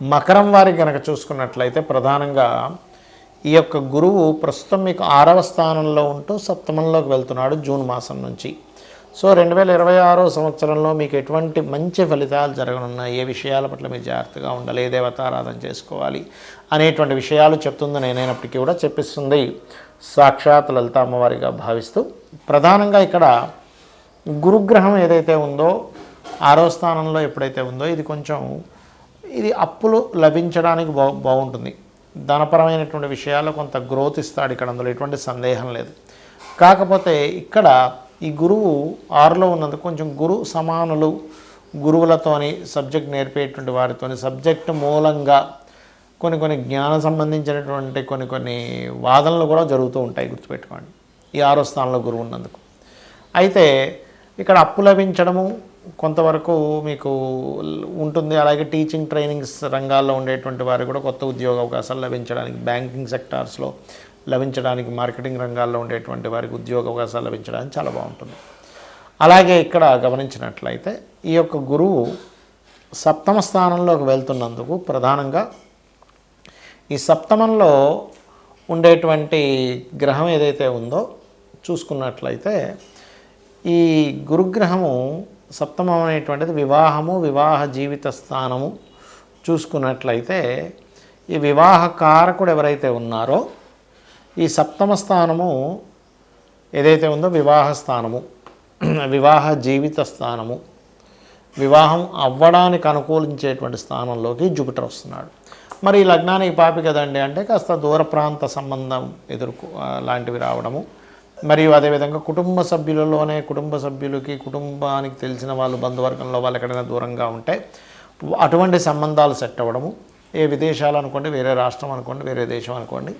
మకరం వారి కనుక చూసుకున్నట్లయితే ప్రధానంగా ఈ యొక్క గురువు ప్రస్తుతం మీకు ఆరవ స్థానంలో ఉంటూ సప్తమంలోకి వెళ్తున్నాడు జూన్ మాసం నుంచి. సో రెండు వేల ఇరవై ఆరో సంవత్సరంలో మీకు ఎటువంటి మంచి ఫలితాలు జరగనున్నాయి? ఏ విషయాల పట్ల మీరు జాగ్రత్తగా ఉండాలి? ఏ దేవతారాధన చేసుకోవాలి? అనేటువంటి విషయాలు చెప్తుంది నేనైనప్పటికీ కూడా చెప్పిస్తుంది. సాక్షాత్ లలిత అమ్మవారిగా భావిస్తూ ప్రధానంగా ఇక్కడ గురుగ్రహం ఏదైతే ఉందో ఆరో స్థానంలో ఎప్పుడైతే ఉందో ఇది కొంచెం ఇది అప్పులు లభించడానికి బా బాగుంటుంది. ధనపరమైనటువంటి విషయాల్లో కొంత గ్రోత్ ఇస్తాడు ఇక్కడ అందులో ఎటువంటి సందేహం లేదు. కాకపోతే ఇక్కడ ఈ గురువు ఆరులో ఉన్నందుకు కొంచెం గురు సమానులు గురువులతోని సబ్జెక్ట్ నేర్పేటువంటి వారితోని సబ్జెక్ట్ మూలంగా కొన్ని కొన్ని జ్ఞానం సంబంధించినటువంటి కొన్ని కొన్ని వాదనలు కూడా జరుగుతూ ఉంటాయి గుర్తుపెట్టుకోండి. ఈ ఆరో స్థానంలో గురువు ఉన్నందుకు. అయితే ఇక్కడ అప్పు లభించడము కొంతవరకు మీకు ఉంటుంది. అలాగే టీచింగ్ ట్రైనింగ్స్ రంగాల్లో ఉండేటువంటి వారికి కూడా కొత్త ఉద్యోగ అవకాశాలు లభించడానికి బ్యాంకింగ్ సెక్టార్స్లో లభించడానికి మార్కెటింగ్ రంగాల్లో ఉండేటువంటి వారికి ఉద్యోగ అవకాశాలు లభించడానికి చాలా బాగుంటుంది. అలాగే ఇక్కడ గమనించినట్లయితే ఈ యొక్క గురువు సప్తమ స్థానంలోకి వెళ్తున్నందుకు ప్రధానంగా ఈ సప్తమంలో ఉండేటువంటి గ్రహం ఏదైతే ఉందో చూసుకున్నట్లయితే ఈ గురుగ్రహము సప్తమం అనేటువంటిది వివాహము వివాహ జీవిత స్థానము. చూసుకున్నట్లయితే ఈ వివాహ కారకుడు ఎవరైతే ఉన్నారో ఈ సప్తమ స్థానము ఏదైతే ఉందో వివాహ స్థానము వివాహ జీవిత స్థానము వివాహం అవ్వడానికి అనుకూలించేటువంటి స్థానంలోకి జూపిటర్ వస్తున్నాడు. మరి ఈ లగ్నానికి పాపి కదండి అంటే కాస్త దూర ప్రాంత సంబంధం ఎదుర్కో లాంటివి రావడము. మరియు అదేవిధంగా కుటుంబ సభ్యులలోనే కుటుంబ సభ్యులకి కుటుంబానికి తెలిసిన వాళ్ళు బంధువర్గంలో వాళ్ళు ఎక్కడైనా దూరంగా ఉంటే అటువంటి సంబంధాలు సెట్ అవ్వడము. ఏ విదేశాలు అనుకోండి వేరే రాష్ట్రం అనుకోండి వేరే దేశం అనుకోండి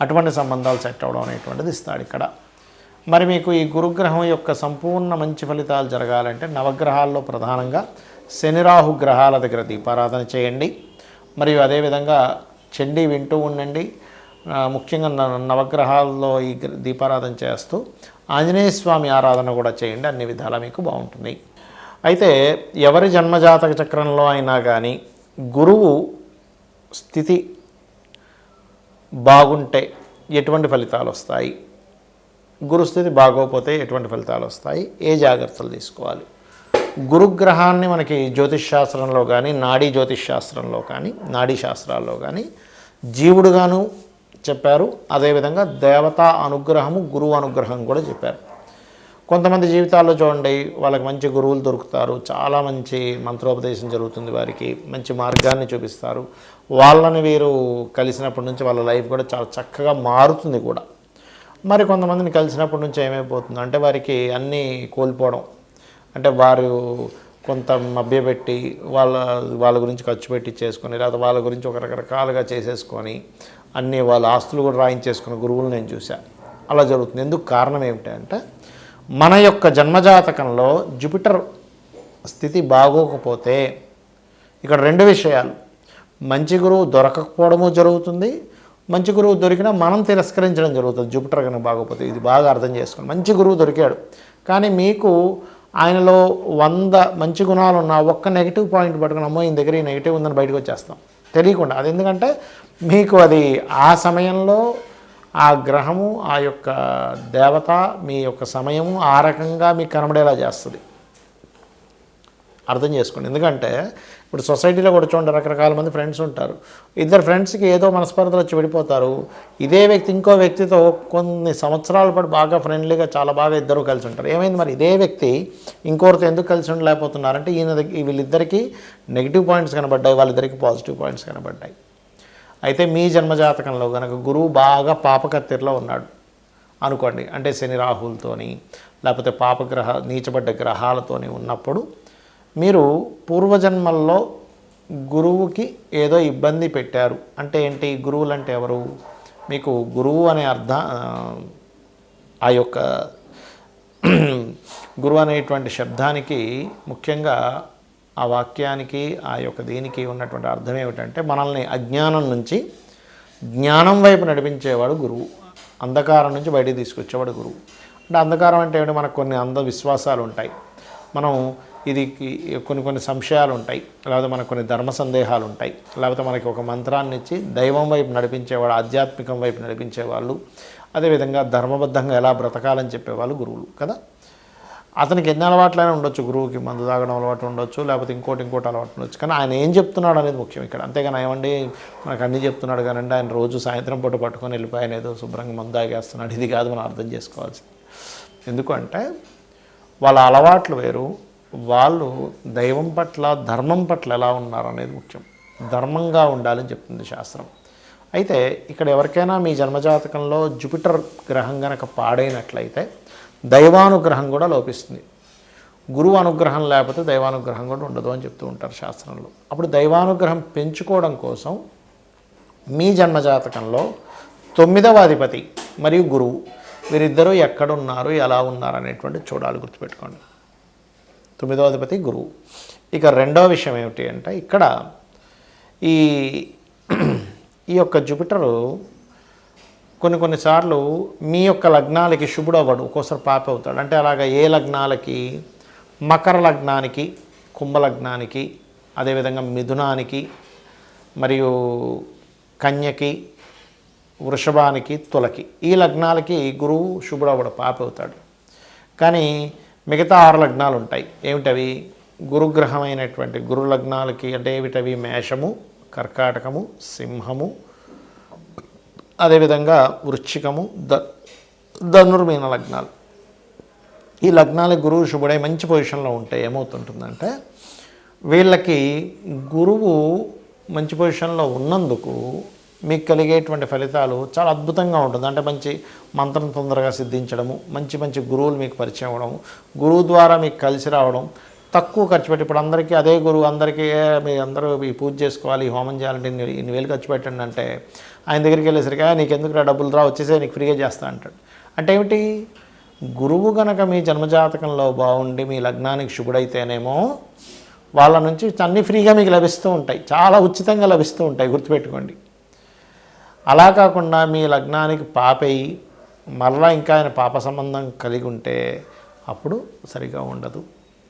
అటువంటి సంబంధాలు సెట్ అవ్వడం అనేటువంటిది ఇస్తాడు ఇక్కడ. మరి మీకు ఈ గురుగ్రహం యొక్క సంపూర్ణ మంచి ఫలితాలు జరగాలంటే నవగ్రహాల్లో ప్రధానంగా శనిరాహు గ్రహాల దగ్గర దీపారాధన చేయండి. మరియు అదేవిధంగా చండీ వింటూ ఉండండి. ముఖ్యంగా న- నవగ్రహాల్లో ఈ దీపారాధన చేస్తూ ఆంజనేయ స్వామి ఆరాధన కూడా చేయండి. అన్ని విధాలా మీకు బాగుంటుంది. అయితే ఎవరి జన్మజాతక చక్రంలో అయినా కానీ గురువు స్థితి బాగుంటే ఎటువంటి ఫలితాలు వస్తాయి? గురుస్థితి బాగోకపోతే ఎటువంటి ఫలితాలు వస్తాయి? ఏ జాగ్రత్తలు తీసుకోవాలి? గురుగ్రహాన్ని మనకి జ్యోతిష్ శాస్త్రంలో కానీ నాడీ జ్యోతిష్ శాస్త్రంలో కానీ నాడీ శాస్త్రాల్లో కానీ జీవుడుగాను చెప్పారు. అదేవిధంగా దేవతా అనుగ్రహము గురువు అనుగ్రహం కూడా చెప్పారు. కొంతమంది జీవితాల్లో చూడండి వాళ్ళకి మంచి గురువులు దొరుకుతారు. చాలా మంచి మంత్రోపదేశం జరుగుతుంది వారికి. మంచి మార్గాన్ని చూపిస్తారు. వాళ్ళని వీరు కలిసినప్పటి నుంచి వాళ్ళ లైఫ్ కూడా చాలా చక్కగా మారుతుంది కూడా. మరి కొంతమందిని కలిసినప్పటి నుంచి ఏమైపోతుంది అంటే వారికి అన్నీ కోల్పోవడం. అంటే వారు కొంత మభ్యపెట్టి వాళ్ళ వాళ్ళ గురించి ఖర్చు పెట్టి చేసుకొని లేదా వాళ్ళ గురించి ఒక రకరకాలుగా చేసేసుకొని అన్నీ వాళ్ళ ఆస్తులు కూడా రాయించేసుకున్న గురువులు నేను చూశాను అలా జరుగుతుంది. ఎందుకు కారణం ఏమిటంటే మన యొక్క జన్మజాతకంలో జూపిటర్ స్థితి బాగోకపోతే ఇక్కడ రెండు విషయాలు. మంచి గురువు దొరకకపోవడము జరుగుతుంది. మంచి గురువు దొరికినా మనం తిరస్కరించడం జరుగుతుంది. జూపిటర్ కనుక బాగోపోతే ఇది బాగా అర్థం చేసుకోండి. మంచి గురువు దొరికాడు. కానీ మీకు ఆయనలో వంద మంచి గుణాలు ఉన్న ఒక్క నెగిటివ్ పాయింట్ పట్టుకుని అమ్మో ఈయన దగ్గర ఈ నెగిటివ్ ఉందని బయటకు వచ్చేస్తాం. తెలియకుండా. అది ఎందుకంటే మీకు అది ఆ సమయంలో ఆ గ్రహము ఆ యొక్క దేవత మీ యొక్క సమయము ఆ రకంగా మీకు కనబడేలా చేస్తుంది. అర్థం చేసుకోండి. ఎందుకంటే ఇప్పుడు సొసైటీలో కూడా చూడండి రకరకాల మంది ఫ్రెండ్స్ ఉంటారు. ఇద్దరు ఫ్రెండ్స్కి ఏదో మనస్పర్ధలు వచ్చి విడిపోతారు. ఇదే వ్యక్తి ఇంకో వ్యక్తితో కొన్ని సంవత్సరాల పాటు బాగా ఫ్రెండ్లీగా చాలా బాగా ఇద్దరు కలిసి ఉంటారు. ఏమైంది మరి? ఇదే వ్యక్తి ఇంకోరితో ఎందుకు కలిసి ఉండలేకపోతున్నారంటే ఈయన వీళ్ళిద్దరికీ నెగిటివ్ పాయింట్స్ కనబడ్డాయి వాళ్ళిద్దరికి పాజిటివ్ పాయింట్స్ కనబడ్డాయి. అయితే మీ జన్మజాతకంలో కనుక గురువు బాగా పాపకత్తిరిలో ఉన్నాడు అనుకోండి. అంటే శని రాహులతోని లేకపోతే పాపగ్రహ నీచబడ్డ గ్రహాలతోని ఉన్నప్పుడు మీరు పూర్వజన్మల్లో గురువుకి ఏదో ఇబ్బంది పెట్టారు. అంటే ఏంటి? గురువులు అంటే ఎవరు? మీకు గురువు అనే అర్థ ఆ యొక్క గురువు అనేటువంటి శబ్దానికి ముఖ్యంగా ఆ వాక్యానికి ఆ యొక్క దీనికి ఉన్నటువంటి అర్థం ఏమిటంటే మనల్ని అజ్ఞానం నుంచి జ్ఞానం వైపు నడిపించేవాడు గురువు. అంధకారం నుంచి బయటికి తీసుకొచ్చేవాడు గురువు. అంటే అంధకారం అంటే ఏమిటి? మనకు కొన్ని అంధ విశ్వాసాలు ఉంటాయి. మనం ఇది కొన్ని కొన్ని సంశయాలు ఉంటాయి లేకపోతే మనకు కొన్ని ధర్మ సందేహాలు ఉంటాయి లేకపోతే మనకి ఒక మంత్రాన్ని ఇచ్చి దైవం వైపు నడిపించేవాడు ఆధ్యాత్మికం వైపు నడిపించేవాళ్ళు అదేవిధంగా ధర్మబద్ధంగా ఎలా బ్రతకాలని చెప్పేవాళ్ళు గురువులు కదా? అతనికి ఎన్ని అలవాట్లైనా ఉండొచ్చు. గురువుకి మందు తాగడం అలవాటు ఉండొచ్చు. లేకపోతే ఇంకోటి ఇంకోటి అలవాటు ఉండొచ్చు. కానీ ఆయన ఏం చెప్తున్నాడు అనేది ముఖ్యం ఇక్కడ. అంతేగాని ఏమండి మనకు అన్నీ చెప్తున్నాడు కానండి ఆయన రోజు సాయంత్రం పూట పట్టుకొని వెళ్ళిపోయాను ఏదో శుభ్రంగా మందు తాగేస్తున్నాడు. ఇది కాదు మనం అర్థం చేసుకోవాల్సింది. ఎందుకంటే వాళ్ళ అలవాట్లు వేరు. వాళ్ళు దైవం పట్ల ధర్మం పట్ల ఎలా ఉన్నారు అనేది ముఖ్యం. ధర్మంగా ఉండాలని చెప్తుంది శాస్త్రం. అయితే ఇక్కడ ఎవరికైనా మీ జన్మజాతకంలో జూపిటర్ గ్రహం గనక పాడైనట్లయితే దైవానుగ్రహం కూడా లోపిస్తుంది. గురువు అనుగ్రహం లేకపోతే దైవానుగ్రహం కూడా ఉండదు అని చెప్తూ ఉంటారు శాస్త్రంలో. అప్పుడు దైవానుగ్రహం పెంచుకోవడం కోసం మీ జన్మజాతకంలో తొమ్మిదవ అధిపతి మరియు గురువు వీరిద్దరూ ఎక్కడున్నారు ఎలా ఉన్నారు అనేటువంటి చూడాలి గుర్తుపెట్టుకోండి. తొమ్మిదో అధిపతి గురువు. ఇక రెండో విషయం ఏమిటి అంటే ఇక్కడ ఈ ఈ యొక్క జూపిటరు కొన్ని కొన్నిసార్లు మీ యొక్క లగ్నాలకి శుభుడు అవ్వడు ఒక్కోసారి పాప అవుతాడు. అంటే అలాగా ఏ లగ్నాలకి? మకర లగ్నానికి కుంభ లగ్నానికి అదేవిధంగా మిథునానికి మరియు కన్యకి వృషభానికి తులకి ఈ లగ్నాలకి గురువు శుభుడు అవ్వడు పాప అవుతాడు. కానీ మిగతా ఆరు లగ్నాలు ఉంటాయి ఏమిటవి? గురుగ్రహమైనటువంటి గురు లగ్నాలకి అంటే ఏమిటవి? మేషము కర్కాటకము సింహము అదేవిధంగా వృశ్చికము ద ధనుర్మీన లగ్నాలు. ఈ లగ్నాలు గురువు శుభుడై మంచి పొజిషన్లో ఉంటే ఏమవుతుంటుందంటే వీళ్ళకి గురువు మంచి పొజిషన్లో ఉన్నందుకు మీకు కలిగేటువంటి ఫలితాలు చాలా అద్భుతంగా ఉంటుంది. అంటే మంచి మంత్రం తొందరగా సిద్ధించడము మంచి మంచి గురువులు మీకు పరిచయం అవ్వడము గురువు ద్వారా మీకు కలిసి రావడం తక్కువ ఖర్చు పెట్టి ఇప్పుడు అందరికీ అదే గురువు అందరికీ మీ అందరూ ఈ పూజ చేసుకోవాలి హోమం చేయాలంటే ఇన్ని ఇన్ని వేలు ఖర్చు పెట్టండి అంటే ఆయన దగ్గరికి వెళ్ళేసరికి నీకు ఎందుకు డబ్బులు రా వచ్చేసే నీకు ఫ్రీగా చేస్తా అంటాడు. అంటే ఏమిటి? గురువు గనక మీ జన్మజాతకంలో బాగుండి మీ లగ్నానికి శుభుడైతేనేమో వాళ్ళ నుంచి అన్నీ ఫ్రీగా మీకు లభిస్తూ ఉంటాయి. చాలా ఉచితంగా లభిస్తూ ఉంటాయి గుర్తుపెట్టుకోండి. అలా కాకుండా మీ లగ్నానికి పాపయి మరలా ఇంకా ఆయన పాప సంబంధం కలిగి ఉంటే అప్పుడు సరిగా ఉండదు.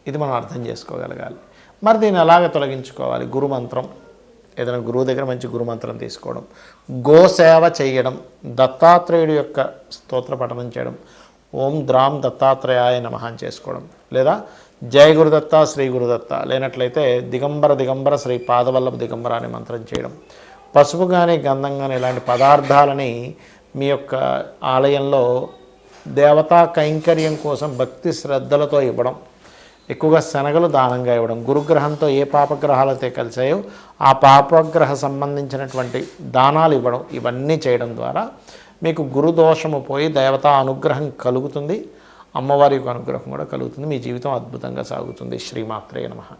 ఇది మనం అర్థం చేసుకోగలగాలి. మరి దీన్ని ఎలాగ తొలగించుకోవాలి? గురుమంత్రం. ఏదైనా గురువు దగ్గర మంచి గురుమంత్రం తీసుకోవడం. గోసేవ చేయడం. దత్తాత్రేయుడు యొక్క స్తోత్ర పఠనం చేయడం. ఓం ద్రాం దత్తాత్రేయాయ నమః చేసుకోవడం. లేదా జయ గురుదత్త శ్రీ గురుదత్త లేనట్లయితే దిగంబర దిగంబర శ్రీ పాదవల్లభ దిగంబర అనే మంత్రం చేయడం. పసుపు కానీ గంధం కానీ ఇలాంటి పదార్థాలని మీ యొక్క ఆలయంలో దేవతా కైంకర్యం కోసం భక్తి శ్రద్ధలతో ఇవ్వడం ఎక్కువగా శనగలు దానంగా ఇవ్వడం గురుగ్రహంతో ఏ పాపగ్రహాలైతే కలిసాయో ఆ పాపగ్రహ సంబంధించినటువంటి దానాలు ఇవ్వడం ఇవన్నీ చేయడం ద్వారా మీకు గురుదోషము పోయి దేవతా అనుగ్రహం కలుగుతుంది. అమ్మవారి యొక్క అనుగ్రహం కూడా కలుగుతుంది. మీ జీవితం అద్భుతంగా సాగుతుంది. శ్రీమాత్రే నమః.